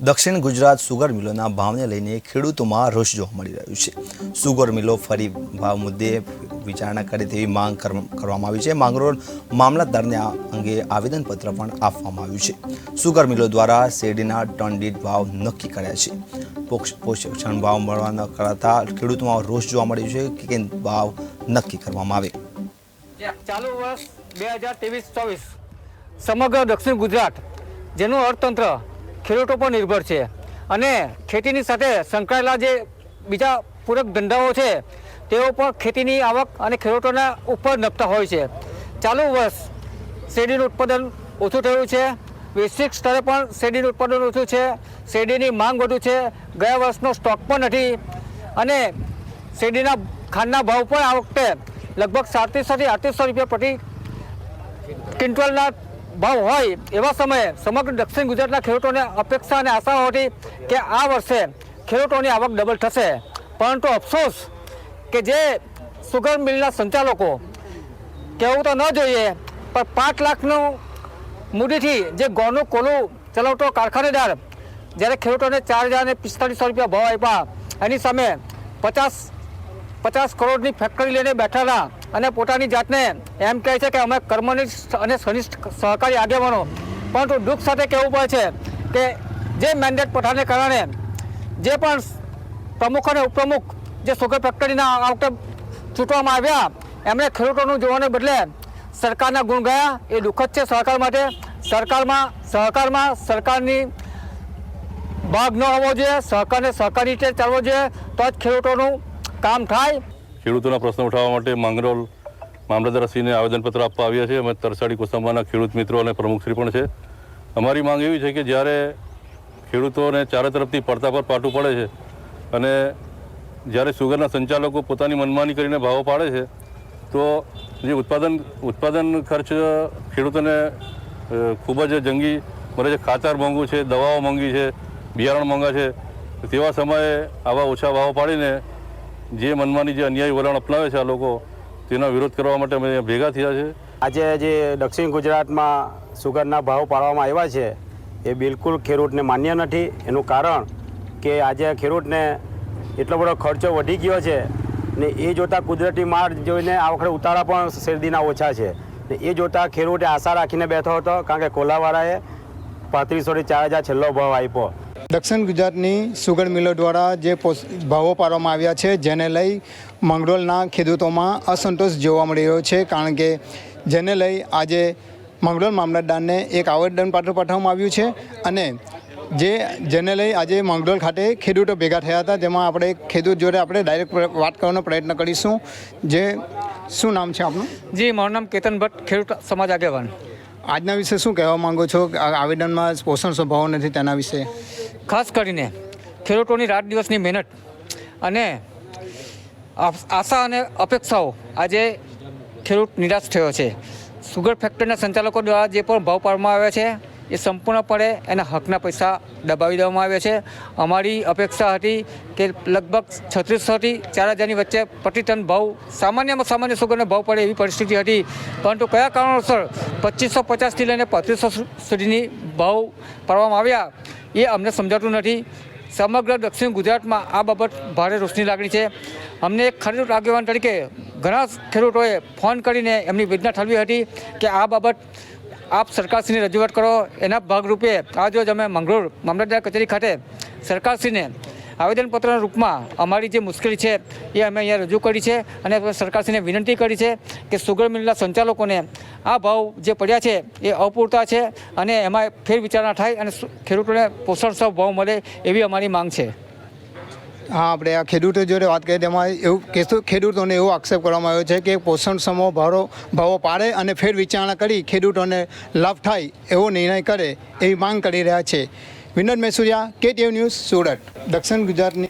દક્ષિણ ગુજરાત સુગર મિલોના ભાવને લઈને ખેડૂતોમાં રોષ જોવા મળી રહ્યો છે. સુગર મિલો ફરી ભાવ મુદ્દે વિચારણા કરે તેવી માંગ કર- કરવામાં આવી છે. માંગરોળ મામલતદારને આ અંગે આવેદનપત્ર પણ આપવામાં આવ્યું છે. સુગર મિલો દ્વારા શેરડીના ટન ભાવ નક્કી કર્યા છે. પોષ- પોષણ ભાવ મળવા ન કરાતા ખેડૂતોમાં રોષ જોવા મળ્યો છે કે ભાવ નક્કી કરવામાં આવે. ચાલુ વર્ષ બે હજાર ચોવીસ સમગ્ર દક્ષિણ ગુજરાત, જેનું અર્થતંત્ર ખેડૂતો પર નિર્ભર છે. અને ખેતીની સાથે સંકળાયેલા જે બીજા પૂરક ધંધાઓ છે, તેઓ પણ ખેતીની આવક અને ખેડૂતોના ઉપર નપતા હોય છે. ચાલુ વર્ષ શેરડીનું ઉત્પાદન ઓછું થયું છે. વૈશ્વિક સ્તરે પણ શેરડીનું ઉત્પાદન ઓછું છે. શેરડીની માંગ વધુ છે. ગયા વર્ષનો સ્ટોક પણ નથી. અને શેરડીના ખાંડના ભાવ પણ આ વખતે લગભગ સાડત્રીસોથી આઠત્રીસો રૂપિયા પ્રતિ ક્વિન્ટલના ભાવ હોય એવા સમયે સમગ્ર દક્ષિણ ગુજરાતના ખેડૂતોને અપેક્ષા અને આશા હતી કે આ વર્ષે ખેડૂતોની આવક ડબલ થશે. પરંતુ અફસોસ કે જે સુગર મિલના સંચાલકો કહેવું તો ન જોઈએ, પણ પાંચ લાખનું મૂડીથી જે ગોનું કોલું ચલાવતો કારખાનેદાર જ્યારે ખેડૂતોને ચાર હજાર પિસ્તાળીસો રૂપિયા ભાવ આપ્યા, એની સામે પચાસ પચાસ કરોડની ફેક્ટરી લઈને બેઠા હતા અને પોતાની જાતને એમ કહે છે કે અમે કર્મનિષ્ઠ અને સનિષ્ઠ સહકારી આગેવાનો. પરંતુ દુઃખ સાથે કહેવું પડે છે કે જે મેન્ડેટ પઠાને કારણે જે પણ પ્રમુખ અને ઉપપ્રમુખ જે સુગર ફેક્ટરીના આ વખતે ચૂંટવામાં આવ્યા, એમણે ખેડૂતોનું જોવાને બદલે સરકારના ગુણ ગયા. એ દુઃખદ છે સહકાર માટે. સરકારમાં સહકારમાં સરકારની ભાગ ન હોવો જોઈએ. સહકારને સહકારી રીતે ચાલવો જોઈએ. તો જ ખેડૂતોનું કામ થાય. ખેડૂતોના પ્રશ્નો ઉઠાવવા માટે માંગરોલ મામલતદાર મામલતદારશ્રીને આવેદનપત્ર આપવા આવ્યા છે. અમે તરસાડી કોસંબાના ખેડૂત મિત્રો અને પ્રમુખશ્રી પણ છે. અમારી માંગ એવી છે કે જ્યારે ખેડૂતોને ચારે તરફથી પડતા પર પાટું પડે છે અને જ્યારે સુગરના સંચાલકો પોતાની મનમાની કરીને ભાવો પાડે છે, તો જે ઉત્પાદન ઉત્પાદન ખર્ચ ખેડૂતોને ખૂબ જ જંગી મળે છે ખાતર મોંઘું છે, દવાઓ મોંઘી છે, બિયારણ મોંઘા છે, તેવા સમયે આવા ઓછા ભાવો પાડીને જે મનમાની જે અન્યાયી વલણ અપનાવે છે આ લોકો, તેનો વિરોધ કરવા માટે અમે ભેગા થયા છે. આજે જે દક્ષિણ ગુજરાતમાં સુગરના ભાવ પાડવામાં આવ્યા છે, એ બિલકુલ ખેડૂતને માન્ય નથી. એનું કારણ કે આજે ખેડૂતને એટલો બધો ખર્ચો વધી ગયો છે ને એ જોતાં કુદરતી માર જોઈને આ વખતે ઉતારા પણ શેરદીના ઓછા છે. ને એ જોતાં ખેડૂતે આશા રાખીને બેઠો હતો, કારણ કે કોલાવાળાએ પાંત્રીસોથી ચાર હજાર છેલ્લો ભાવ આપ્યો. દક્ષિણ ગુજરાતની સુગર મિલો દ્વારા જે ભાવો પાડવામાં આવ્યા છે જેને લઈ મંગળોલના ખેડૂતોમાં અસંતોષ જોવા મળી રહ્યો છે કારણ કે જેને લઈ આજે મંગળોલ મામલતદારને એક આવેદનપત્ર પાઠવવામાં આવ્યું છે અને જે જેને લઈ આજે મંગળોલ ખાતે ખેડૂતો ભેગા થયા હતા જેમાં આપણે ખેડૂત જોડે આપણે ડાયરેક્ટ વાત કરવાનો પ્રયત્ન કરીશું. જે શું નામ છે આપનું? જી મારું નામ કેતન ભટ્ટ ખેડૂત સમાજ આગેવાન. આજના વિશે શું કહેવા માંગો છો? આ આવેદનમાં પોષણ સ્વભાવ નથી તેના વિશે? ખાસ કરીને ખેડૂતોની રાત દિવસની મહેનત અને આશા અને અપેક્ષાઓ આજે ખેડૂત નિરાશ થયો છે. સુગર ફેક્ટરીના સંચાલકો દ્વારા જે પણ ભાવ પાડવામાં આવ્યા છે, એ સંપૂર્ણપણે એના હકના પૈસા દબાવી દેવામાં આવ્યા છે. અમારી અપેક્ષા હતી કે લગભગ છત્રીસોથી ચાર હજારની વચ્ચે પ્રતિ ટન ભાવ, સામાન્યમાં સામાન્ય સુગરનો ભાવ પડે એવી પરિસ્થિતિ હતી. પરંતુ કયા કારણોસર પચીસો પચાસથી લઈને પાંત્રીસો સુધીની ભાવ પાડવામાં આવ્યા? એ અમને સમજાતું નથી. સમગ્ર દક્ષિણ ગુજરાતમાં આ બાબત ભારે રોષની લાગણી છે. અમને એક ખેડૂત આગેવાન તરીકે ઘણા ખેડૂતોએ ફોન કરીને એમની વેદના ઠલવી હતી કે આ બાબત આપ સરકારશ્રીને રજૂઆત કરો. એના ભાગરૂપે આજ રોજ અમે મંગળૂર મામલતદાર કચેરી ખાતે સરકારશ્રીને આવેદનપત્રના રૂપમાં અમારી જે મુશ્કેલી છે એ અમે અહીંયા રજૂ કરી છે અને સરકારશ્રીને વિનંતી કરી છે કે સુગર મિલના સંચાલકોને આ ભાવ જે પડ્યા છે એ અપૂરતા છે અને એમાં ફેર વિચારણા થાય અને ખેડૂતોને પોષણસર ભાવ મળે એવી અમારી માંગ છે. હા, આપણે આ ખેડૂતો જોડે વાત કરીએ તેમાં એવું કેસો- ખેડૂતોને એવો આક્ષેપ કરવામાં આવ્યો છે કે પોષણ સમૂહ ભાવો ભાવો પાડે અને ફેર વિચારણા કરી ખેડૂતોને લાભ થાય એવો નિર્ણય કરે એવી માંગ કરી રહ્યા છે. વિનોદ મેસુરિયા કેટીએવ ન્યૂઝ સુરત. દક્ષિણ ગુજરાતની